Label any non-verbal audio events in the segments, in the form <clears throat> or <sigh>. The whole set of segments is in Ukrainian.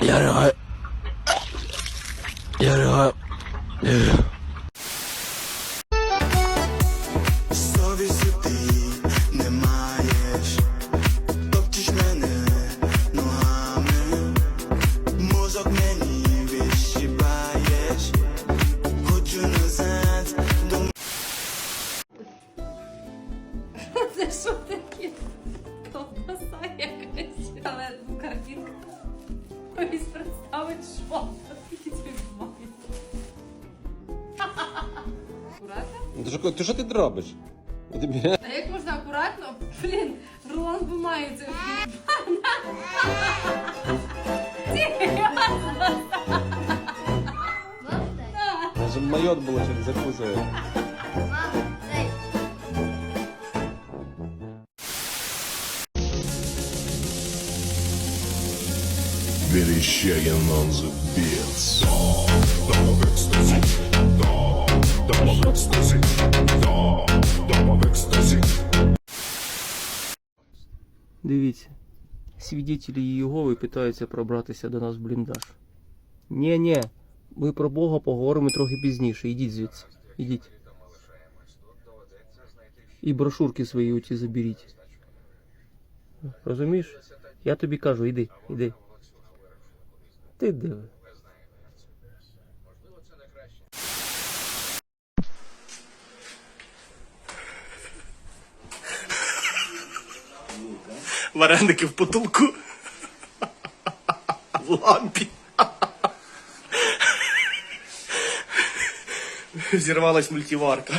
Я ригаю. Совісті ти не маєш, топчеш мене ногами, мозок мені Ти що, ти що ти робиш? Я тобі- А як можна акуратно? Блін, рулон бумаги це. Даже майот було через закусує. Верещагин on the beats. Дивіться, свідетелі Єгови питаються пробратися до нас в бліндаж. Нє, ні ми про Бога поговоримо трохи пізніше. Ідіть звідси. Ідіть. І брошурки свої оті заберіть. Розумієш? Я тобі кажу, іди, іди. Ти диви. Вареники в потолку. В лампі. Зірвалась мультиварка.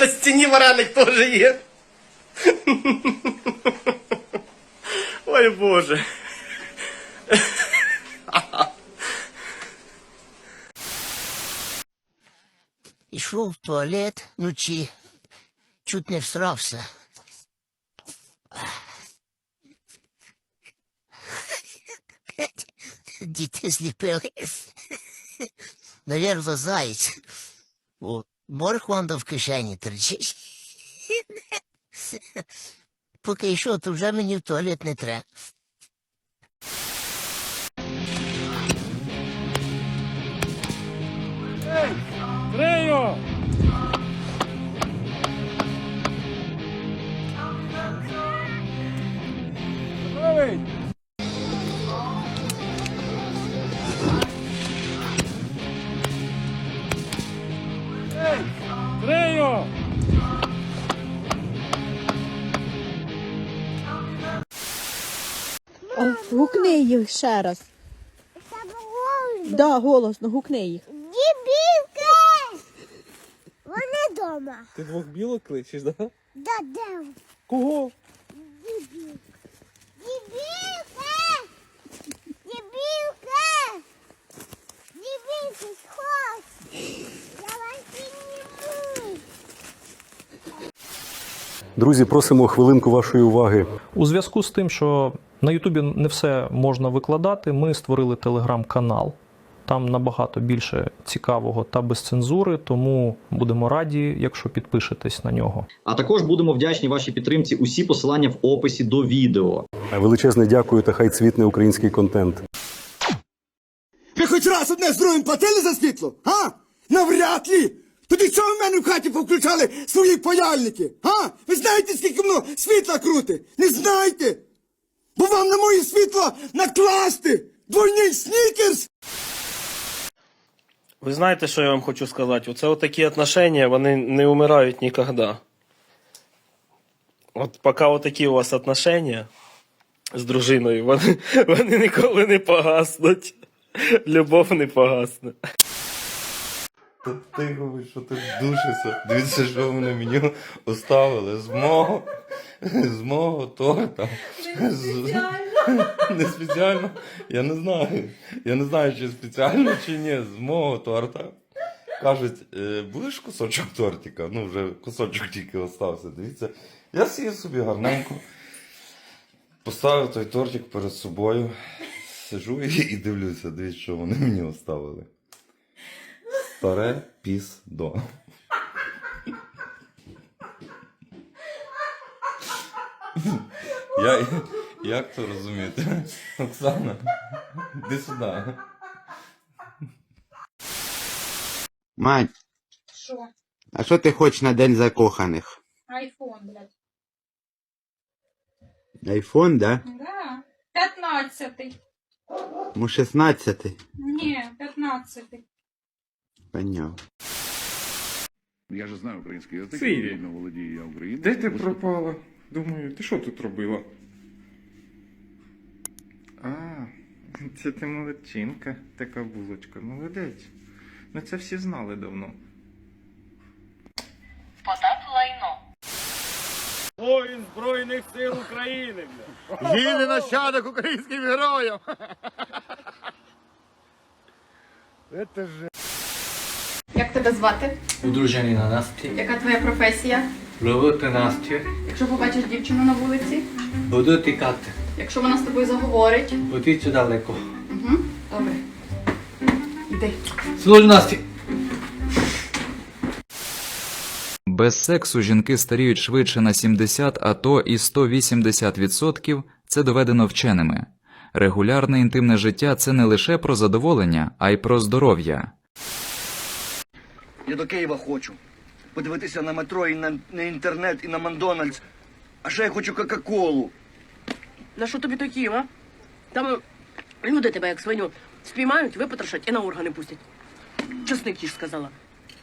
На стіні вареник теж є. Ой Боже. Ішов в туалет вночі, чуть не всрався. Діти зліпили. Навірно, заєць. О, моркванда в кишені терчить. Поки йшов, то вже мені в туалет не треба. Гукни їх ще раз. Да, голосно, гукни їх. Дібілки! Вони вдома. Ти двох білок кличеш, да? Да, де? Кого? Дібілки! Дібілки! Дібілки! Дібілки, сход! Я вас підніму! Друзі, просимо хвилинку вашої уваги. У зв'язку з тим, що на Ютубі не все можна викладати, ми створили телеграм-канал. Там набагато більше цікавого та без цензури, тому будемо раді, якщо підпишетесь на нього. А також будемо вдячні вашій підтримці. Усі посилання в описі до відео. Величезне дякую та хай цвітне український контент. Ви хоч раз одне з другим платили за світло? Га? Навряд ли! Тоді чого в мене в хаті повключали свої паяльники? Га? Ви знаєте, скільки воно світла крути? Не знаєте? Бо вам на моє світло накласти двойний снікерс! Ви знаєте, що я вам хочу сказати? Оце отакі отношения, вони не умирають ніколи. От поки отакі у вас отношения з дружиною, вони, вони ніколи не погаснуть. Любов не погасне. Та ти говориш, що ти душишся. Дивіться, що вони мені оставили з мого, з мого торта. З- <laughs> Не спеціально. Я не знаю. Я не знаю, чи спеціально, чи ні. З мого торта. Кажуть, «Е, будеш кусочок тортика? Ну, вже кусочок тільки остався. Дивіться. Я сів собі гарненько. Поставив той тортик перед собою. Сижу і, дивлюся, дивіться, що вони мені оставили. Старе піздо. Я, як то розуміти? <laughs> Оксана, іди сюди. Мать, Що? а що ти хочеш на день закоханих? Айфон, блядь. Айфон, да? Да. П'ятнадцятий. Ну, 16 Ні, п'ятнадцятий. Поняв. Я ж знаю український язик, Сиві. вільно володію я. Де ти пропала? Думаю, ти що тут робила? А, це ти молодчинка, така булочка, молодець. Ну це всі знали давно. Воїн Збройних сил України, бля. Гідний нащадок українським героям! <laughs> Це ж... Як тебе звати? Одружений на Насті. Яка твоя професія? Любити Настю. Якщо побачиш дівчину на вулиці, Буду тікати. Якщо вона з тобою заговорить. Бо цю далеко. Угу. Добре. Йди. Служу Насті. Без сексу жінки старіють швидше на 70, а то і 180%. Це доведено вченими. Регулярне інтимне життя це не лише про задоволення, а й про здоров'я. Я до Києва хочу. Подивитися на метро і на, на інтернет, і на Макдональдс. А ще я хочу Кока-Колу. На що тобі Київ, а? Там люди тебе, як свиню, спіймають, випотрошать і на органи пустять. Чесник їж сказала.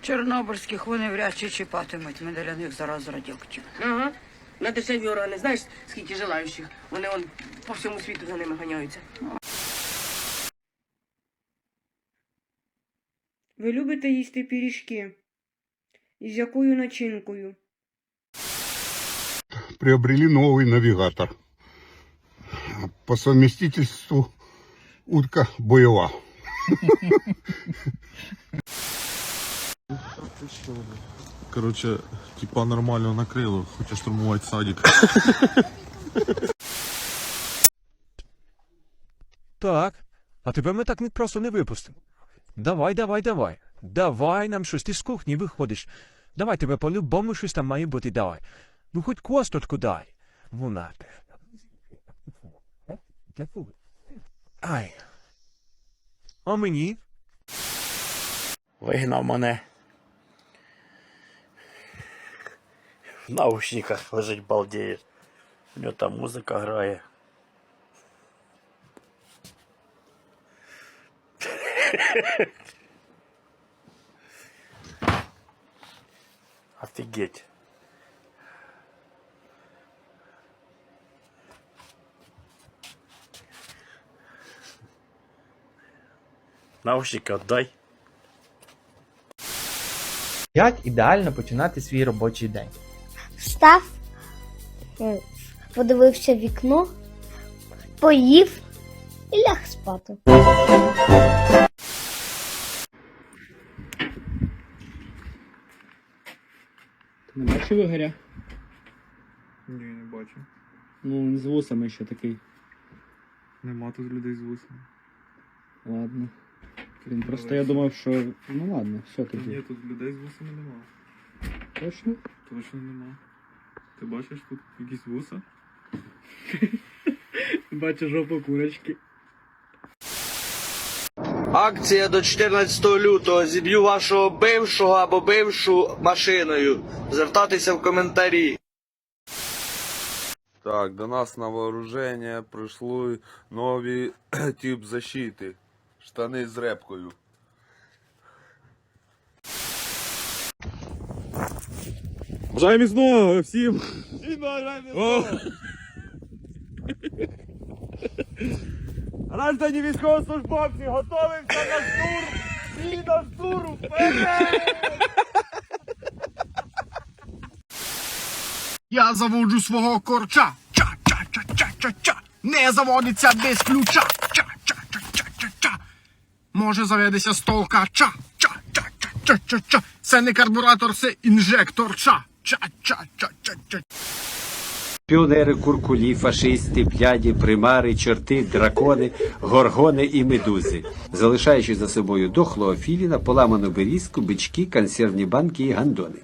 Чорнобильських вони вряд чи чіпатимуть. Ми для них зараз радіоактивні. Ага. На дешеві органи, знаєш, скільки желаючих? Вони он по всьому світу за ними ганяються. Ви любите їсти пиріжки? Із якою начинкою? Приобрели новый навигатор. По совместительству утка боева. Коротше, типа нормально накрило, хоче штурмувати садик. Так, а тебе ми так не просто не випустимо. Давай, давай, давай. Давай нам щось, ти з кухні виходиш. Давай тебе по-любому щось там має бути, давай. Ну хоч косточку дай. Вона. Ай. А мені? Вигнав мене. В наушниках лежить балдеє. У нього там музика грає. <laughs> Офігеть. Наушники отдай. Як ідеально починати свій робочий день? Встав, подивився в вікно, поїв і ляг спати. Ти не бачив Ігоря? Ні, не бачу. Ну, він з вусами ще такий. Нема тут людей з вусами. Ладно. Блін, просто я думав, що. Ну ладно, все тоді. тут людей з вусами нема. Точно? Точно нема. Ти бачиш тут якісь вуса? <laughs> Бачу жопу курочки. Акція до 14 лютого. Зіб'ю вашого бившого або бившу машиною. Звертатися в коментарі. Так, до нас на вооруження прийшли нові <clears throat> тип защити. Штани з репкою. Бажаю міцного всім. Граждані військовослужбовці, готовимося на штурм! І на штурм! Я заводжу свого корча. Ча-ча-ча-ча-ча-ча. Не заводиться без ключа. Може заведеться з. Ча-ча-ча-ча-ча. Це не карбуратор, це інжектор. Ча. Ча-ча-ча-ча-ча. Піонери, куркулі, фашисти, пляді, примари, чорти, дракони, горгони і медузи, залишаючи за собою дохлого філіна, поламану берізку, бички, консервні банки і гандони.